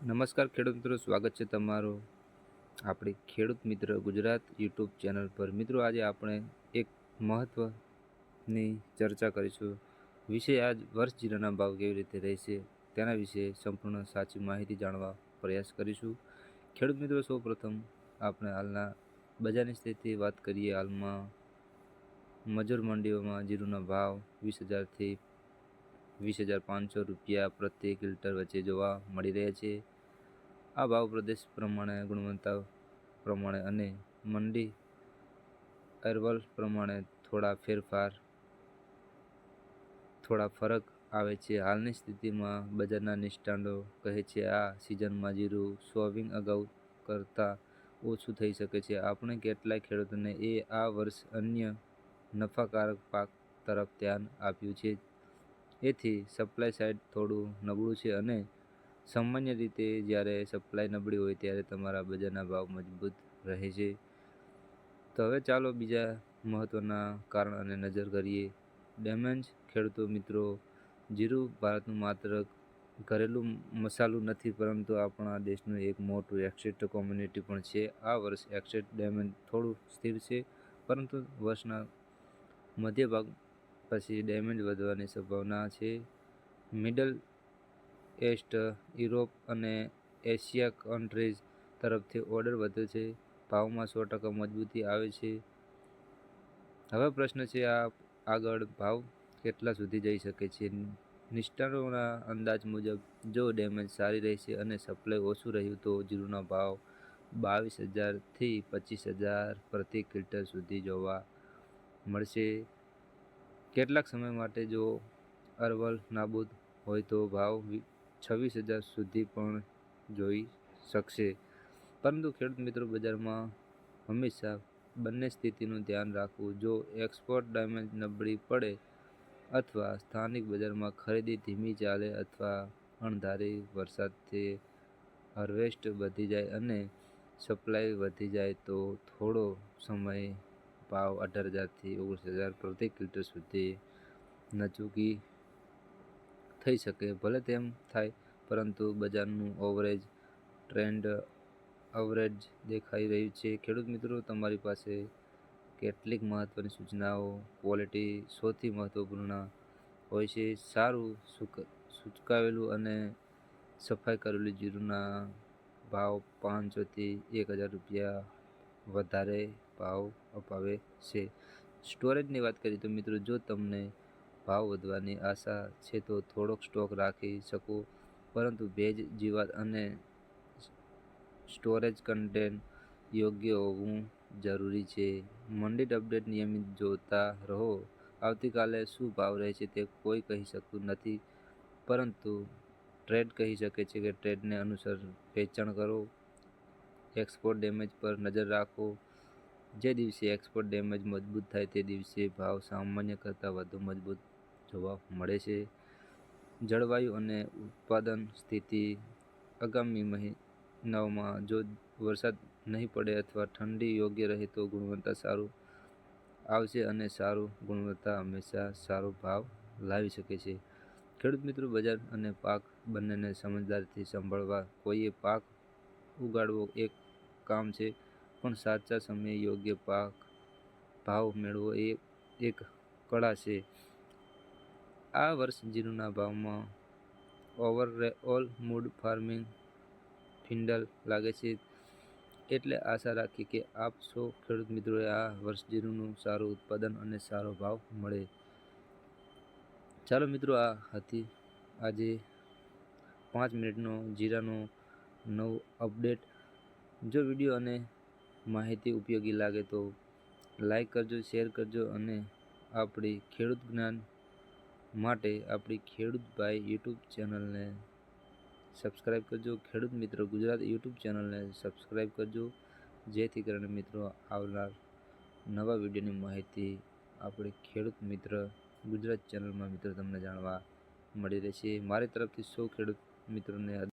નમસ્કાર ખેડૂત મિત્રો, સ્વાગત છે તમારું આપણી ખેડૂત મિત્ર ગુજરાત યુટ્યુબ ચેનલ પર. મિત્રો, આજે આપણે એક મહત્ત્વની ચર્ચા કરીશું. વિષય આજ વર્ષ જીરાના ભાવ કેવી રીતે રહેશે તેના વિશે સંપૂર્ણ સાચી માહિતી જાણવા પ્રયાસ કરીશું. ખેડૂત મિત્રો, સૌપ્રથમ આપણે હાલના બજારની સ્થિતિ વાત કરીએ. હાલમાં મજૂર મંડીઓમાં જીરુના ભાવ વીસ હજારથી વીસ હજાર પાંચસો રૂપિયા પ્રતિ લિટર વચ્ચે જોવા મળી રહ્યા છે. આ ભાવ પ્રદેશ પ્રમાણે, ગુણવત્તા પ્રમાણે અને મંડી અરવલ પ્રમાણે થોડા ફેરફાર, થોડા ફરક આવે છે. હાલની સ્થિતિમાં બજારના નિષ્ણાતો કહે છે, આ સિઝનમાં જીરું સોવિંગ અગાઉ કરતાં ઓછું થઈ શકે છે. આપણે કેટલાય ખેડૂતોને એ આ વર્ષ અન્ય નફાકારક પાક તરફ ધ્યાન આપ્યું છે. એથી સપ્લાય સાઇડ થોડું નબળું છે અને સામાન્ય રીતે જ્યારે સપ્લાય નબળી હોય ત્યારે તમારા બજારના ભાવ મજબૂત રહે છે. તો હવે ચાલો બીજા મહત્ત્વના કારણ અને નજર કરીએ. ડેમેજ ખેડૂતો મિત્રો, જીરું ભારતનું માત્ર ઘરેલું મસાલું નથી, પરંતુ આપણા દેશનું એક મોટું એક્સેટ કોમ્યુનિટી પણ છે. આ વર્ષ એક્સેટ ડેમેજ થોડું સ્થિર છે, પરંતુ વર્ષના મધ્ય ભાગ પછી ડેમેજ વધવાની સંભાવના છે. મિડલ એસ્ટ યુરોપ અને એશિયા કન્ટ્રીઝ તરફથી ઓર્ડર વધે છે. ભાવમાં સો ટકા મજબૂતી આવે છે. હવે પ્રશ્ન છે આ આગળ ભાવ કેટલા સુધી જઈ શકે છે? નિષ્ણાતોના અંદાજ મુજબ જો ડેમેજ સારી રહેશે અને સપ્લાય ઓછું રહ્યું તો જીરુના ભાવ બાવીસ હજારથી પચીસ હજાર પ્રતિ ક્વિન્ટલ સુધી જોવા મળશે. કેટલાક સમય માટે જો અરવલ નાબૂદ હોય તો ભાવ છવ્વીસ હજાર સુધી પણ જોઈ શકશે. પરંતુ ખેડૂત મિત્રો બજારમાં હંમેશા બંને સ્થિતિનું ધ્યાન રાખવું, જો એક્સપોર્ટ ડેમેજ નબળી પડે અથવા સ્થાનિક બજારમાં ખરીદી ધીમી ચાલે અથવા અણધારી વરસાદથી હાર્વેસ્ટ વધી જાય અને સપ્લાય વધી જાય તો થોડો સમય ભાવ અઢાર હજારથી ઓગણીસ હજાર પ્રતિ કિલોમીટર સુધી નજૂકી થઈ શકે, ભલે તેમ થાય, પરંતુ બજારનું ઓવરેજ ટ્રેન્ડ અવરેજ દેખાઈ રહ્યું છે. ખેડૂત મિત્રો, તમારી પાસે કેટલીક મહત્ત્વની સૂચનાઓ ક્વોલિટી સૌથી મહત્ત્વપૂર્ણ હોય છે. સારું સૂચકાવેલું અને સફાઈ કરેલું જીરુના ભાવ પાંચસોથી એક હજાર રૂપિયા વધારે ભાવ અપાવે છે. સ્ટોરેજની વાત કરીએ તો મિત્રો, જો તમને ભાવ વધવાની આશા છે તો થોડોક સ્ટોક રાખી શકો, પરંતુ ભેજ જીવાત અને સ્ટોરેજ કન્ટેન્ટ યોગ્ય હોવું જરૂરી છે. મંડી અપડેટ નિયમિત જોતા રહો. આવતીકાલે શું ભાવ રહેશે તે કોઈ કહી શકતું નથી, પરંતુ ટ્રેડ કહી શકે છે કે ટ્રેડને અનુસાર વેચાણ કરો, એક્સપોર્ટ ડેમેજ પર નજર રાખો જે દિવસે એક્સપોર્ટ ડેમેજ મજબૂત થાય તે દિવસે ભાવ સામાન્ય કરતાં વધુ મજબૂત જોવા મળે છે. જળવાયુ અને ઉત્પાદન સ્થિતિ આગામી મહિનાઓમાં જો વરસાદ નહીં પડે અથવા ઠંડી યોગ્ય રહે તો ગુણવત્તા સારું આવશે અને સારું ગુણવત્તા હંમેશા સારો ભાવ લાવી શકે છે. ખેડૂત મિત્રો, બજાર અને પાક બંનેને સમજદારીથી સંભાળવા કોઈએ પાક ઉગાડવો એક કામ છે. પણ સાચા સમયે યોગ્ય પાક, ભાવ મેળવો એ એક કળા છે. આ વર્ષ જીરુના ભાવમાં ઓવરઓલ મૂડ ફાર્મિંગ ફિન્ડલ લાગે છે. એટલે આશા રાખી કે આપ સૌ ખેડૂત મિત્રોએ આ વર્ષ જીરુનું સારું ઉત્પાદન અને સારો ભાવ મળે. ચાલો મિત્રો, આ હતી આજે પાંચ મિનિટનો જીરાનો નવો અપડેટ. જો વીડિયો અને માહિતી ઉપયોગી લાગે તો લાઈક કરજો, શેર કરજો અને આપણી ખેડૂત જ્ઞાન માટે આપણી ખેડૂત ભાઈ યુટ્યુબ ચેનલને સબસ્ક્રાઈબ કરજો. ખેડૂત મિત્રો ગુજરાત યુટ્યુબ ચેનલને સબસ્ક્રાઈબ કરજો. જેથી કરીને મિત્રો આવનાર નવા વિડીયોની માહિતી આપણે ખેડૂત મિત્ર ગુજરાત ચેનલમાં મિત્રો તમને જાણવા મળી રહેશે. મારી તરફથી સૌ ખેડૂત મિત્રોને